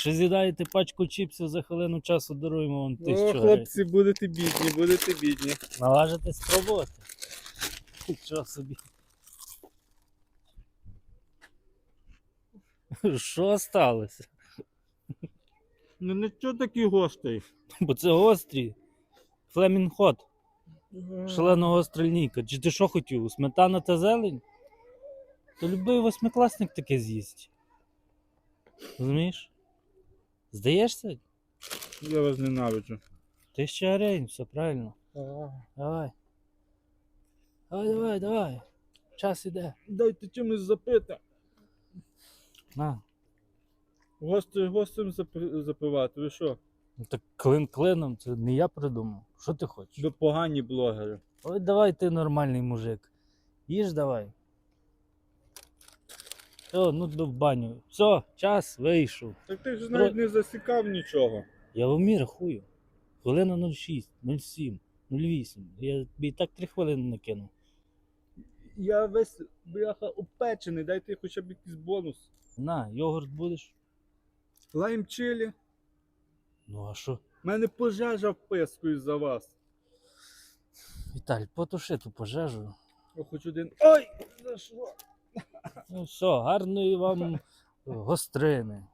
Що з'їдаєте пачку чіпсів за хвилину часу даруємо вам О, тисячу гривень. хлопці, будете бідні, будете бідні. Наважитесь спробувати. Що собі. Що сталося? Ну нічого такий гостей. Бо це гострі. Флемінг-хот. Шалена гостра лінійка. Чи ти що хотів? Сметана та зелень? То любий восьмикласник таке з'їсть. Розумієш? Здаєшся? Я вас ненавиджу. Ти ще грень, все правильно. Давай. Давай, давай, давай. Час іде. Дайте чимось запити. На. Гости гостем запи- запивати. Ви що? Ну так клин клином, це не я придумав. Що ти хочеш? Ви погані блогери. Ой, давай ти нормальний мужик. Їж давай. Все, ну до баню. Все, час вийшов. Так ти ж навіть не засікав нічого. Я в умі рахую. Хвилина 06, 07, 08. Я тобі і так 3 хвилини накинув. Я весь бляха опечений, дайте хоча б якийсь бонус. На, йогурт будеш? Лайм чилі. Ну а що? У мене пожежа в писку із-за вас. Віталь, потуши ту пожежу. О, хоч один. Ой! За що? Ну все, гарної вам гострини.